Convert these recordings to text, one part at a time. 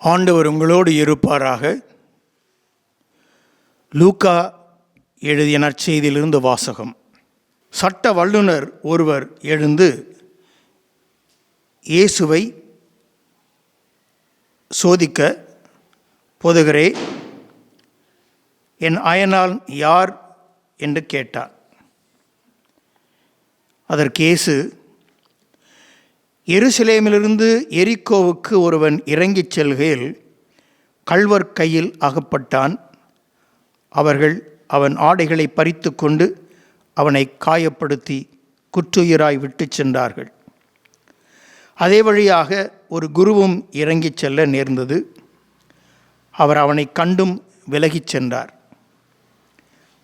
ஆண்டவர் உங்களோடு இருப்பாராக. லூக்கா எழுதிய நற்செய்தியிலிருந்து வாசகம். சட்ட வல்லுனர் ஒருவர் எழுந்து இயேசுவை சோதிக்க போதுகிறே என் அயனால் யார்? என்று கேட்டார். அதற்கு இயேசு எருசலேமிலிருந்து எரிக்கோவுக்கு ஒருவன் இறங்கிச் செல்கையில் கள்வர் கையில் அகப்பட்டான். அவர்கள் அவன் ஆடைகளை பறித்து கொண்டு அவனை காயப்படுத்தி குற்றுயிராய் விட்டுச் சென்றார்கள். அதே வழியாக ஒரு குருவும் இறங்கிச் செல்ல நேர்ந்தது. அவர் அவனை கண்டும் விலகிச் சென்றார்.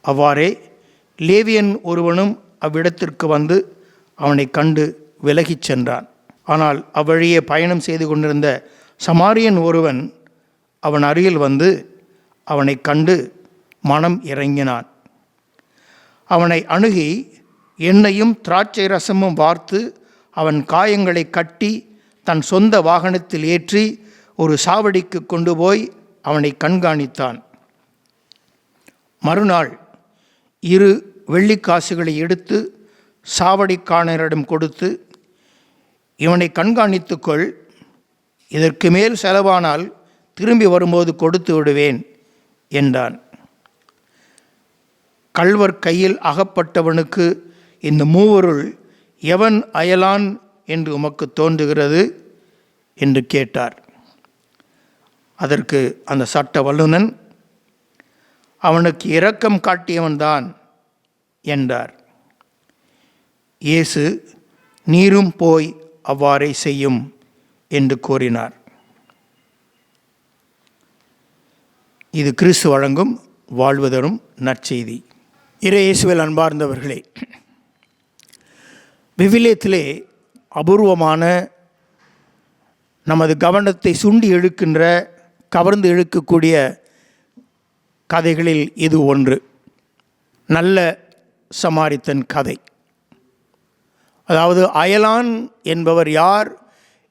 அவ்வாறே லேவியன் ஒருவனும் அவ்விடத்திற்கு வந்து அவனை கண்டு விலகிச் சென்றான். ஆனால் அவ்வழியே பயணம் செய்து கொண்டிருந்த சமாரியன் ஒருவன் அவன் அருகில் வந்து அவனை கண்டு மனம் இறங்கினான். அவனை அணுகி எண்ணெயும் திராட்சை ரசமும் வார்த்து அவன் காயங்களை கட்டி தன் சொந்த வாகனத்தில் ஏற்றி ஒரு சாவடிக்கு கொண்டு போய் அவனை கண்காணித்தான். மறுநாள் இரு வெள்ளிக்காசுகளை எடுத்து சாவடிக்காரரிடம் கொடுத்து இவனை கண்காணித்துக்கொள். இதற்கு மேல் செலவானால் திரும்பி வரும்போது கொடுத்து விடுவேன் என்றான். கள்வர் கையில் அகப்பட்டவனுக்கு இந்த மூவருள் எவன் அயலான் என்று உமக்கு தோன்றுகிறது? என்று கேட்டார். அதற்கு அந்த சட்ட வல்லுனன் அவனுக்கு இரக்கம் காட்டியவன்தான் என்றார். இயேசு நீரும் போய் அவ்வாறே செய்யும் என்று கூறினார். இது கிறிஸ்து வழங்கும் வாழ்வதரும் நற்செய்தி. இறையேசுவில் அன்பார்ந்தவர்களே விவிலியத்திலே அபூர்வமான நமது கவனத்தை சுண்டி இழுக்கின்ற கவர்ந்து இழுக்கக்கூடிய கதைகளில் இது ஒன்று. நல்ல சமாரித்தன் கதை. அதாவது அயலான் என்பவர் யார்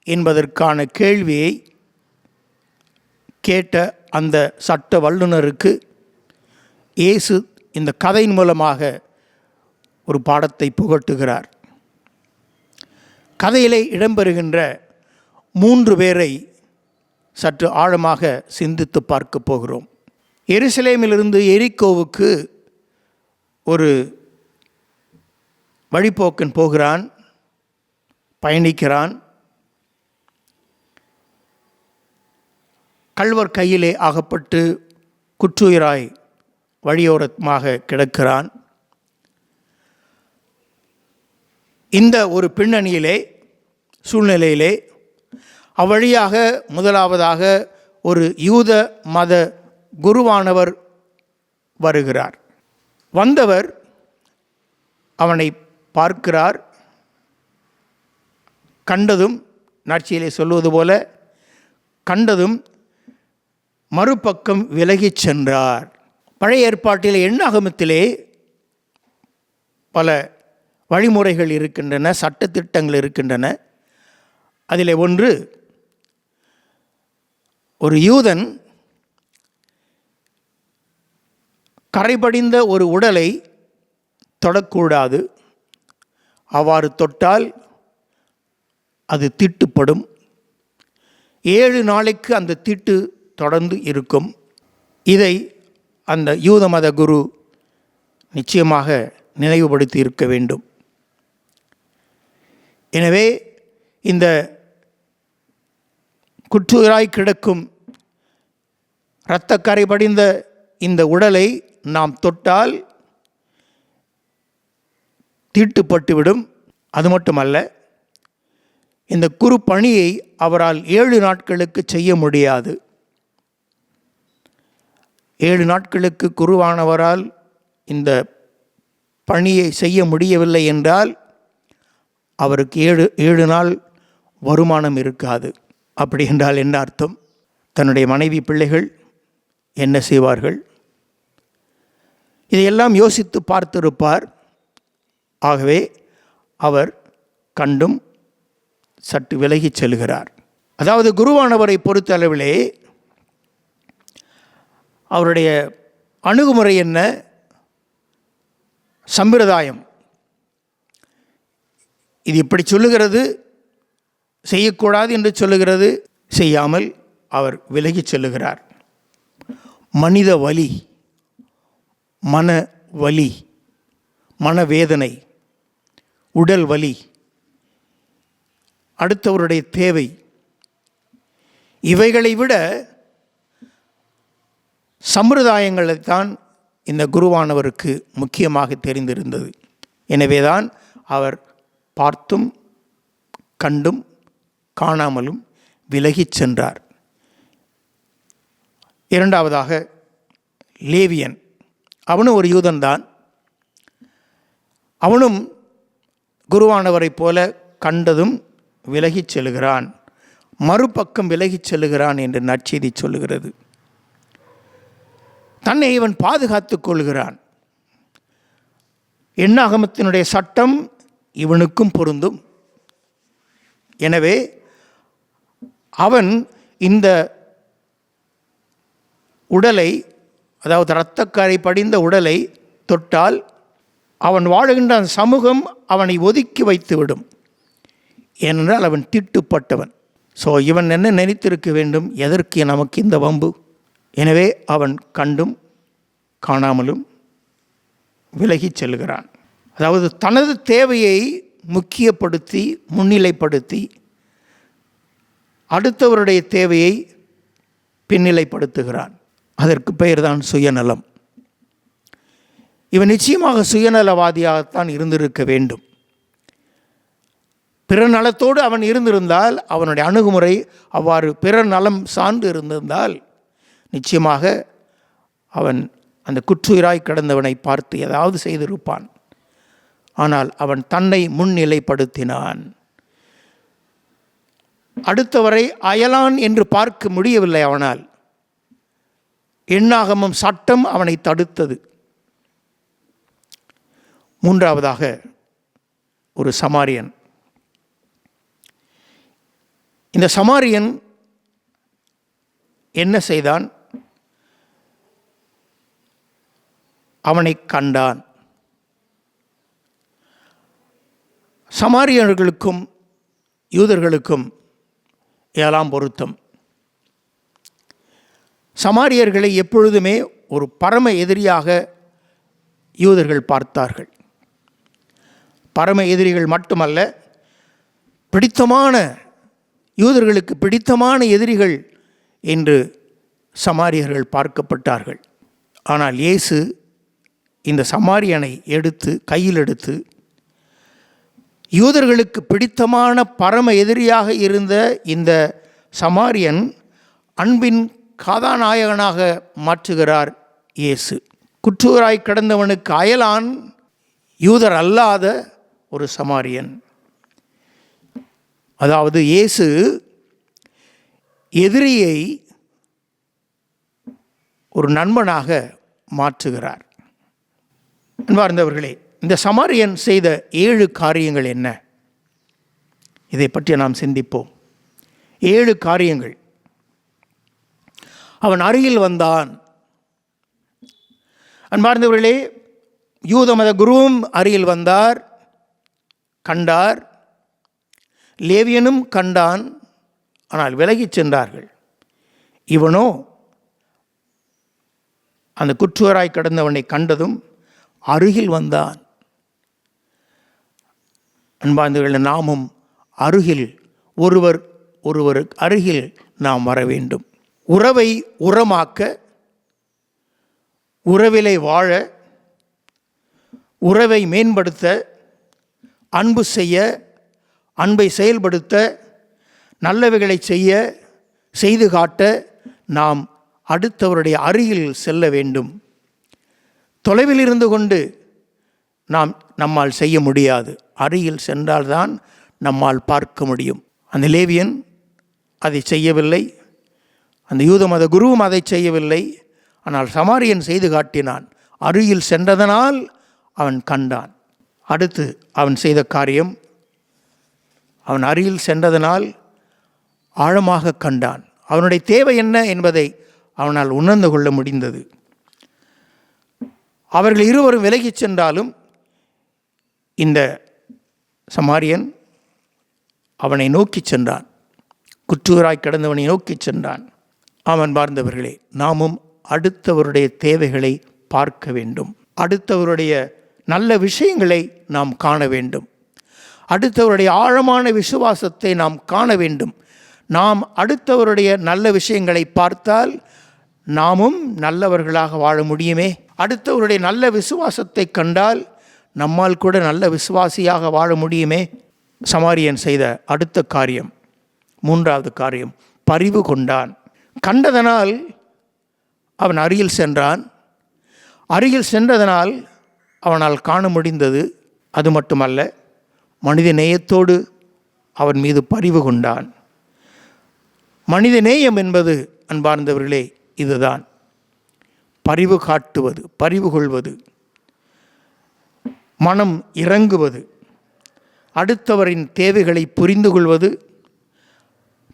என்பதற்கான கேள்வியை கேட்ட அந்த சட்ட வல்லுனருக்கு இயேசு இந்த கதையின் மூலமாக ஒரு பாடத்தை புகட்டுகிறார். கதையிலே இடம்பெறுகின்ற மூன்று பேரை சற்று ஆழமாக சிந்தித்து பார்க்க போகிறோம். எருசலேமிலிருந்து எரிக்கோவுக்கு ஒரு வழிப்போக்கன் போகிறான் பயணிக்கிறான். கள்வர் கையிலே ஆகப்பட்டு குற்றுயிராய் வழியோரமாக கிடக்கிறான். இந்த ஒரு பின்னணியிலே சூழ்நிலையிலே அவ்வழியாக முதலாவதாக ஒரு யூத மத குருவானவர் வருகிறார். வந்தவர் அவனை பார்க்கிறார். கண்டதும் நாட்சியிலே சொல்வது போல கண்டதும் மறுபக்கம் விலகிச் சென்றார். பழைய ஏற்பாட்டிலே எண்ணாகமத்திலே பல வழிமுறைகள் இருக்கின்றன சட்டத்திட்டங்கள் இருக்கின்றன. அதில் ஒன்று ஒரு யூதன் கரைபடிந்த ஒரு உடலை தொடக்கூடாது. அவ்வாறு தொட்டால் அது தீட்டுப்படும். ஏழு நாளைக்கு அந்த தீட்டு தொடர்ந்து இருக்கும். இதை அந்த யூத மத குரு நிச்சயமாக நினைவுபடுத்தி இருக்க வேண்டும். எனவே இந்த குற்றுயிராய் கிடக்கும் இரத்தக்கரை படிந்த இந்த உடலை நாம் தொட்டால் தீட்டுப்பட்டுவிடும். அது மட்டுமல்ல இந்த குரு பணியை அவரால் ஏழு நாட்களுக்கு செய்ய முடியாது. ஏழு நாட்களுக்கு குருவானவரால் இந்த பணியை செய்ய முடியவில்லை என்றால் அவருக்கு ஏழு ஏழு நாள் வருமானம் இருக்காது. அப்படி என்றால் என்ன அர்த்தம்? தன்னுடைய மனைவி பிள்ளைகள் என்ன செய்வார்கள்? இதையெல்லாம் யோசித்து பார்த்திருப்பார். ஆகவே அவர் கண்டும் சற்று விலகிச் செல்கிறார். அதாவது குருவானவரை பொறுத்தளவிலே அவருடைய அணுகுமுறை என்ன? சம்பிரதாயம். இது இப்படி சொல்லுகிறது செய்யக்கூடாது என்று சொல்லுகிறது செய்யாமல் அவர் விலகிச் செல்லுகிறார். மனித வலி மன வலி மனவேதனை உடல் வலி அடுத்தவருடைய தேவை. இவைகளை விட சம்பிரதாயங்களைத்தான் இந்த குருவானவருக்கு முக்கியமாக தெரிந்திருந்தது. எனவேதான் அவர் பார்த்தும் கண்டும் காணாமலும் விலகிச் சென்றார். இரண்டாவதாக லேவியன். அவனும் ஒரு யூதன்தான். அவனும் குருவானவரைப் போல கண்டதும் விலகிச் செல்கிறான். மறுபக்கம் விலகிச் செல்லுகிறான் என்று நற்செய்தி சொல்லுகிறது. தன்னை இவன் பாதுகாத்துக் கொள்கிறான். எண்ணாகமத்தினுடைய சட்டம் இவனுக்கும் பொருந்தும். எனவே அவன் இந்த உடலை அதாவது இரத்தக்கரை படிந்த உடலை தொட்டால் அவன் வாழுகின்ற அந்த சமூகம் அவனை ஒதுக்கி வைத்துவிடும். ஏனென்றால் அவன் தீட்டுப்பட்டவன். ஸோ இவன் என்ன நினைத்திருக்க வேண்டும்? எதற்கு நமக்கு இந்த வம்பு? எனவே அவன் கண்டும் காணாமலும் விலகிச் செல்கிறான். அதாவது தனது தேவையை முக்கியப்படுத்தி முன்னிலைப்படுத்தி அடுத்தவருடைய தேவையை பின்னிலைப்படுத்துகிறான். அதற்கு பெயர்தான் சுயநலம். இவன் நிச்சயமாக சுயநலவாதியாகத்தான் இருந்திருக்க வேண்டும். பிற நலத்தோடு அவன் இருந்திருந்தால் அவனுடைய அணுகுமுறை அவ்வாறு பிற நலம் சார்ந்து இருந்திருந்தால் நிச்சயமாக அவன் அந்த குற்றுயிராய் கிடந்தவனை பார்த்து ஏதாவது செய்திருப்பான். ஆனால் அவன் தன்னை முன்னிலைப்படுத்தினான். அடுத்தவரை அயலான் என்று பார்க்க முடியவில்லை அவனால். எண்ணாகமும் சட்டம் அவனை தடுத்தது. மூன்றாவதாக ஒரு சமாரியன். இந்த சமாரியன் என்ன செய்தான்? அவனை கண்டான். சமாரியர்களுக்கும் யூதர்களுக்கும் ஏழாம் பொருத்தம். சமாரியர்களை எப்பொழுதுமே ஒரு பரம எதிரியாக யூதர்கள் பார்த்தார்கள். பரம எதிரிகள் மட்டுமல்ல பிடித்தமான யூதர்களுக்கு பிடித்தமான எதிரிகள் என்று சமாரியர்கள் பார்க்கப்பட்டார்கள். ஆனால் இயேசு இந்த சமாரியனை எடுத்து கையில் எடுத்து யூதர்களுக்கு பிடித்தமான பரம எதிரியாக இருந்த இந்த சமாரியன் அன்பின் கதாநாயகனாக மாற்றுகிறார் இயேசு. குற்றூராய் கிடந்தவனுக்கு அயலான் யூதர் அல்லாத ஒரு சமாரியன். அதாவது இயேசு எதிரியை ஒரு நண்பனாக மாற்றுகிறார். அன்பார்ந்தவர்களே இந்த சமாரியன் செய்த ஏழு காரியங்கள் என்ன? இதை பற்றி நாம் சிந்திப்போம். ஏழு காரியங்கள். அவன் அருகில் வந்தான். அன்பார்ந்தவர்களே யூத மத குருவும் அருகில் வந்தார். கண்டார் லேவியனும் கண்டான் ஆனால் விலகிச் சென்றார்கள். இவனோ அந்த குற்றுவராய் கடந்தவனை கண்டதும் அருகில் வந்தான். அன்பார்ந்தவர்கள் நாமும் அருகில் ஒருவர் ஒருவருக்கு அருகில் நாம் வர வேண்டும். உறவை உரமாக்க உறவிலை வாழ உறவை மேம்படுத்த அன்பு செய்ய அன்பை செயல்படுத்த நல்லவைகளை செய்ய செய்து காட்ட நாம் அடுத்தவருடைய அருகில் செல்ல வேண்டும். தொலைவில் இருந்து கொண்டு நாம் நம்மால் செய்ய முடியாது. அருகில் சென்றால்தான் நம்மால் பார்க்க முடியும். அந்த லேவியன் அதை செய்யவில்லை. அந்த யூத மத குருவும் அதை செய்யவில்லை. ஆனால் சமாரியன் செய்து காட்டினான். அருகில் சென்றதனால் அவன் கண்டான். அடுத்து அவன் செய்த காரியம் அவன் அருகில் சென்றதனால் ஆழமாக கண்டான். அவனுடைய தேவை என்ன என்பதை அவனால் உணர்ந்து கொள்ள முடிந்தது. அவர்கள் இருவரும் விலகிச் சென்றாலும் இந்த சமாரியன் அவனை நோக்கிச் சென்றான். குற்றூராய் கிடந்தவனை நோக்கிச் சென்றான். அவன் பார்ந்தவர்களே நாமும் அடுத்தவருடைய தேவைகளை பார்க்க வேண்டும். அடுத்தவருடைய நல்ல விஷயங்களை நாம் காண வேண்டும். அடுத்தவருடைய ஆழமான விசுவாசத்தை நாம் காண வேண்டும். நாம் அடுத்தவருடைய நல்ல விஷயங்களை பார்த்தால் நாமும் நல்லவர்களாக வாழ முடியுமே. அடுத்தவருடைய நல்ல விசுவாசத்தை கண்டால் நம்மால் கூட நல்ல விசுவாசியாக வாழ முடியுமே. சமாரியன் செய்த அடுத்த காரியம் மூன்றாவது காரியம் பரிவு கொண்டான். கண்டதனால் அவன் அருகில் சென்றான். அருகில் சென்றதனால் அவனால் காண முடிந்தது அது மட்டுமல்ல மனித நேயத்தோடு அவன் மீது பரிவு கொண்டான். மனித நேயம் என்பது அன்பார்ந்தவர்களே இதுதான். பரிவு காட்டுவது பரிவு கொள்வது. மனம் இறங்குவது. அடுத்தவரின் தேவைகளை புரிந்து கொள்வது.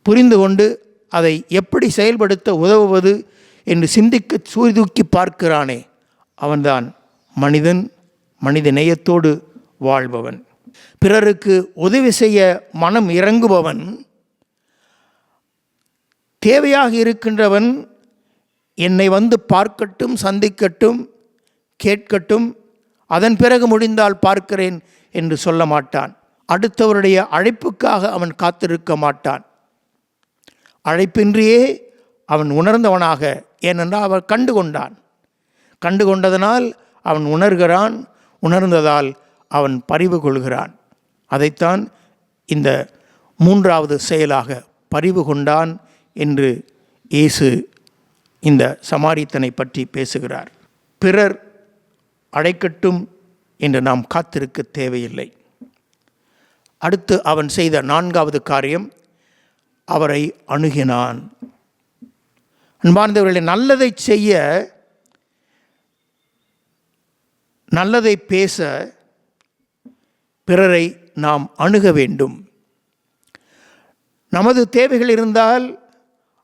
புரிந்து கொண்டு அதை எப்படி செயல்படுத்த உதவுவது என்று சிந்திக்க சூழ்தூக்கி பார்க்கிறானே அவன்தான் மனிதன். மனித நேயத்தோடு வாழ்பவன். பிறருக்கு உதவி செய்ய மனம் இறங்குபவன். தேவையாக இருக்கின்றவன் என்னை வந்து பார்க்கட்டும் சந்திக்கட்டும் கேட்கட்டும் அதன் பிறகு முடிந்தால் பார்க்கிறேன் என்று சொல்ல மாட்டான். அடுத்தவருடைய அழைப்புக்காக அவன் காத்திருக்க மாட்டான். அழைப்பின்றியே அவன் உணர்ந்தவனாக ஏனென்றால் அவன் கண்டு கொண்டான் கண்டு கொண்டதனால் அவன் உணர்கிறான் உணர்ந்ததால் அவன் பரிவு கொள்கிறான். அதைத்தான் இந்த மூன்றாவது செயலாக பரிவு கொண்டான் என்று இயேசு இந்த சமாரித்தனை பற்றி பேசுகிறார். பிறர் அழைக்கட்டும் என்று நாம் காத்திருக்க தேவையில்லை. அடுத்து அவன் செய்த நான்காவது காரியம் அவரை அணுகினான். அன்பார்ந்தவர்களை நல்லதை செய்ய நல்லதை பேச பிறரை நாம் அணுக வேண்டும். நமது தேவைகள் இருந்தால்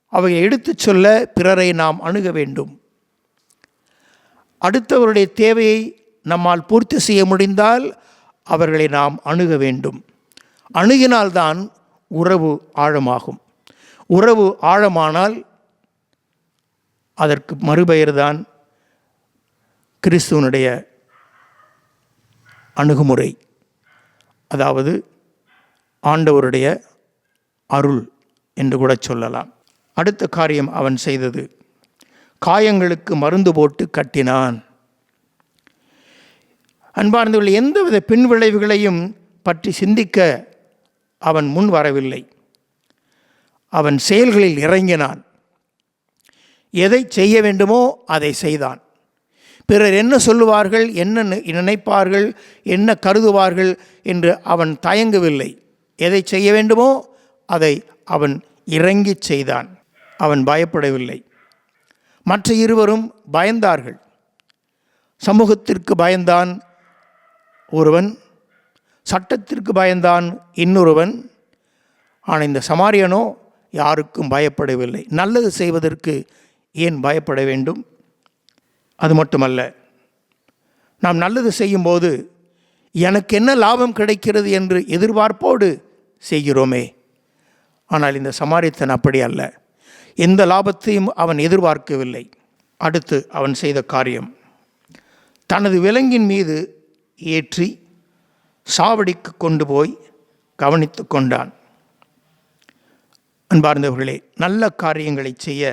அவையை எடுத்துச் சொல்ல பிறரை நாம் அணுக வேண்டும். அடுத்தவருடைய தேவையை நம்மால் பூர்த்தி செய்ய முடிந்தால் அவர்களை நாம் அணுக வேண்டும். அணுகினால்தான் உறவு ஆழமாகும். உறவு ஆழமானால் அதற்கு மறுபெயர்தான் கிறிஸ்துவனுடைய அணுகுமுறை. அதாவது ஆண்டவருடைய அருள் என்று கூட சொல்லலாம். அடுத்த காரியம் அவன் செய்தது. காயங்களுக்கு மருந்து போட்டு கட்டினான். அன்பார்ந்தவர்கள் எந்தவித பின்விளைவுகளையும் பற்றி சிந்திக்க அவன் முன் வரவில்லை. அவன் செயல்களில் இறங்கினான். எதை செய்ய வேண்டுமோ அதை செய்தான். பிறர் என்ன சொல்லுவார்கள் என்ன நினைப்பார்கள் என்ன கருதுவார்கள் என்று அவன் தயங்கவில்லை. எதை செய்ய வேண்டுமோ அதை அவன் இறங்கிச் செய்தான். அவன் பயப்படவில்லை. மற்ற இருவரும் பயந்தார்கள். சமூகத்திற்கு பயந்தான் ஒருவன் சட்டத்திற்கு பயந்தான் இன்னொருவன். ஆனால் இந்த சமாரியனோ யாருக்கும் பயப்படவில்லை. நல்லது செய்வதற்கு ஏன் பயப்பட வேண்டும்? அது மட்டுமல்ல நாம் நல்லது செய்யும்போது எனக்கு என்ன லாபம் கிடைக்கிறது என்று எதிர்பார்ப்போடு செய்கிறோமே. ஆனால் இந்த சமாரித்தன் அப்படி அல்ல. எந்த லாபத்தையும் அவன் எதிர்பார்க்கவில்லை. அடுத்து அவன் செய்த காரியம். தனது விலங்கின் மீது ஏற்றி சாவடிக்கு கொண்டு போய் கவனித்து கொண்டான். அன்பார்ந்தவர்களே நல்ல காரியங்களை செய்ய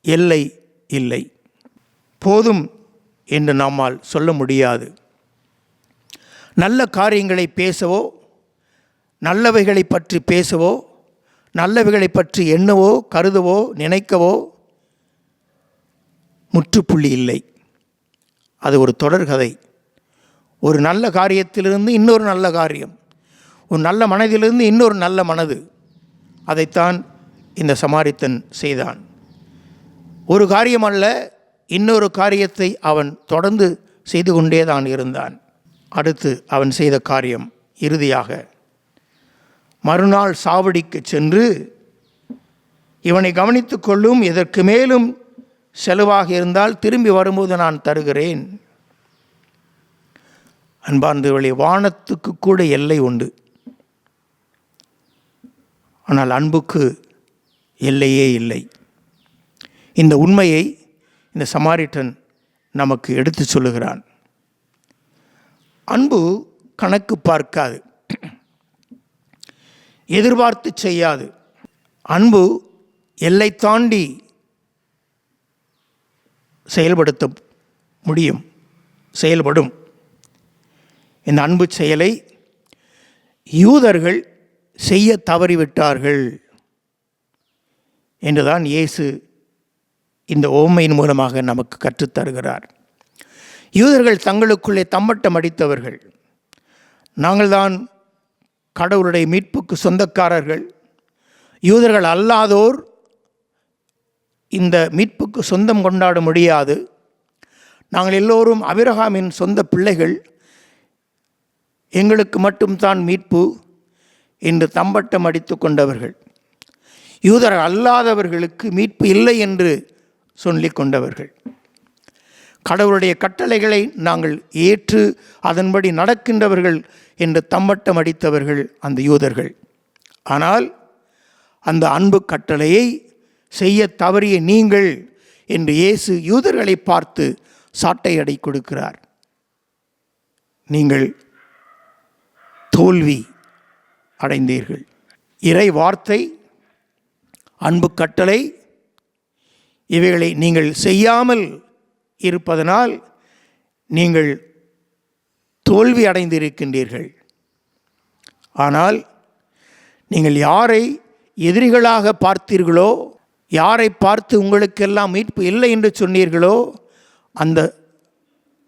எல்லை இல்லை. போதும் என்று நம்மால் சொல்ல முடியாது. நல்ல காரியங்களை பேசவோ நல்லவைகளை பற்றி பேசவோ நல்லவைகளை பற்றி எண்ணவோ கருதவோ நினைக்கவோ முற்றுப்புள்ளி இல்லை. அது ஒரு தொடர்கதை ஒரு நல்ல காரியத்திலிருந்து இன்னொரு நல்ல காரியம். ஒரு நல்ல மனதிலிருந்து இன்னொரு நல்ல மனது. அதைத்தான் இந்த சமாரித்தன் செய்தான். ஒரு காரியம் அல்ல இன்னொரு காரியத்தை அவன் தொடர்ந்து செய்து கொண்டே தான் இருந்தான். அடுத்து அவன் செய்த காரியம் இறுதியாக மறுநாள் சாவடிக்கு சென்று இவனை கவனித்து கொள்ளும் இதற்கு மேலும் செலவாக இருந்தால் திரும்பி வரும்போது நான் தருகிறேன். அன்பார்ந்தவர்களே வானத்துக்கு கூட எல்லை உண்டு. ஆனால் அன்புக்கு எல்லையே இல்லை. இந்த உண்மையை இந்த சமாரிட்டன் நமக்கு எடுத்து சொல்லுகிறான். அன்பு கணக்கு பார்க்காது. எதிர்பார்த்து செய்யாது. அன்பு எல்லை தாண்டி செயல்படுத்த முடியும் செயல்படும். இந்த அன்பு செயலை யூதர்கள் செய்ய தவறிவிட்டார்கள். என்றுதான் இயேசு இந்த ஓமையின் மூலமாக நமக்கு கற்றுத்தருகிறார். யூதர்கள் தங்களுக்குள்ளே தம்மட்டம் அடித்தவர்கள். நாங்கள்தான் கடவுளுடைய மீட்புக்கு சொந்தக்காரர்கள். யூதர்கள் அல்லாதோர் இந்த மீட்புக்கு சொந்தம் கொண்டாட முடியாது. நாங்கள் எல்லோரும் அபிரஹாமின் சொந்த பிள்ளைகள். எங்களுக்கு மட்டும்தான் மீட்பு என்று தம்பட்டம் அடித்து கொண்டவர்கள். யூதர் அல்லாதவர்களுக்கு மீட்பு இல்லை என்று சொல்லிக் கொண்டவர்கள் கடவுளுடைய கட்டளைகளை நாங்கள் ஏற்று அதன்படி நடக்கின்றவர்கள் என்று தம்பட்டம் அடித்தவர்கள் அந்த யூதர்கள். ஆனால் அந்த அன்பு கட்டளையை செய்ய தவறிய நீங்கள் என்று இயேசு யூதர்களை பார்த்து சாட்டை அடை கொடுக்கிறார். நீங்கள் தோல்வி அடைந்தீர்கள். இறை வார்த்தை அன்பு கட்டளை இவைகளை நீங்கள் செய்யாமல் இருப்பதனால் நீங்கள் தோல்வி அடைந்திருக்கின்றீர்கள். ஆனால் நீங்கள் யாரை எதிரிகளாக பார்த்தீர்களோ யாரை பார்த்து உங்களுக்கெல்லாம் மீட்பு இல்லை என்று சொன்னீர்களோ அந்த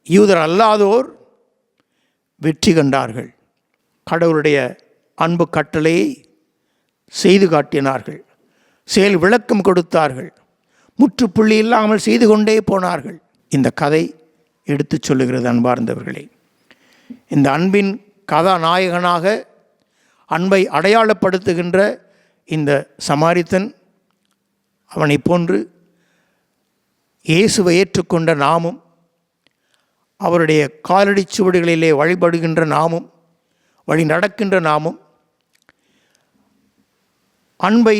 யூதர் அல்லாதோர் வெற்றி கண்டார்கள். கடவுளுடைய அன்பு கட்டளையை செய்து காட்டினார்கள். செயல் விளக்கம் கொடுத்தார்கள். முற்றுப்புள்ளி இல்லாமல் செய்து கொண்டே போனார்கள். இந்த கதை எடுத்துச் சொல்லுகிறது அன்பார்ந்தவர்களே. இந்த அன்பின் கதாநாயகனாக அன்பை அடையாளப்படுத்துகின்ற இந்த சமாரித்தன் அவனை போன்று இயேசுவை ஏற்றுக்கொண்ட நாமும் அவருடைய காலடி சுவடுகளிலே வழிபடுகின்ற நாமும் வழி நடக்கின்ற நாமும் அன்பை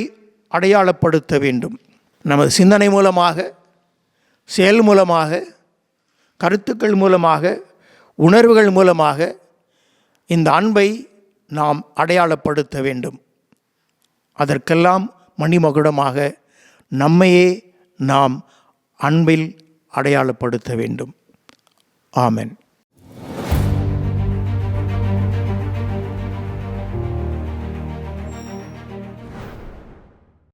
அடையாளப்படுத்த வேண்டும். நமது சிந்தனை மூலமாக செயல் மூலமாக கருத்துக்கள் மூலமாக உணர்வுகள் மூலமாக இந்த அன்பை நாம் அடையாளப்படுத்த வேண்டும். அதற்கெல்லாம் மணிமகுடமாக நம்மையே நாம் அன்பில் அடையாளப்படுத்த வேண்டும். ஆமென்.